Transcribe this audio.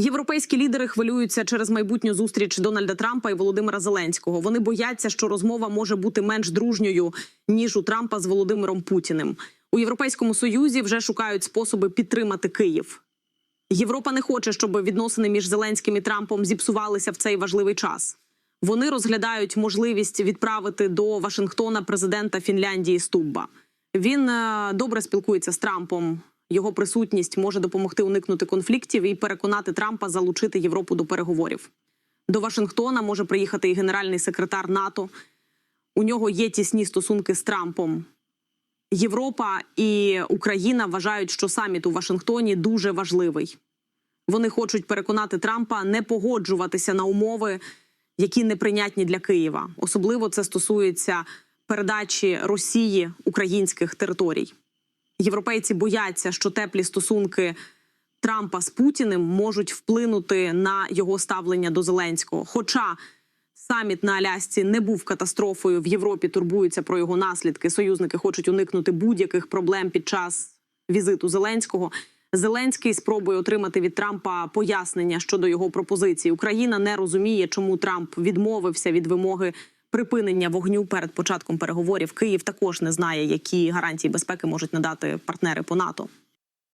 Європейські лідери хвилюються через майбутню зустріч Дональда Трампа і Володимира Зеленського. Вони бояться, що розмова може бути менш дружньою ніж у Трампа з Володимиром Путіним. У Європейському Союзі вже шукають способи підтримати Київ. Європа не хоче, щоб відносини між Зеленським і Трампом зіпсувалися в цей важливий час. Вони розглядають можливість відправити до Вашингтона президента Фінляндії Стубба. Він е, добре спілкується з Трампом. Його присутність може допомогти уникнути конфліктів і переконати Трампа залучити Європу до переговорів. До Вашингтона може приїхати і генеральний секретар НАТО. У нього є тісні стосунки з Трампом. Європа і Україна вважають, що саміт у Вашингтоні дуже важливий. Вони хочуть переконати Трампа не погоджуватися на умови, які неприйнятні для Києва. Особливо це стосується передачі Росії українських територій. Європейці бояться, що теплі стосунки Трампа з Путіним можуть вплинути на його ставлення до Зеленського. Хоча саміт на Алясці не був катастрофою, в Європі турбуються про його наслідки. Союзники хочуть уникнути будь-яких проблем під час візиту Зеленського. Зеленський спробує отримати від Трампа пояснення щодо його пропозицій. Україна не розуміє, чому Трамп відмовився від вимоги припинення вогню перед початком переговорів. Київ також не знає, які гарантії безпеки можуть надати партнери по НАТО.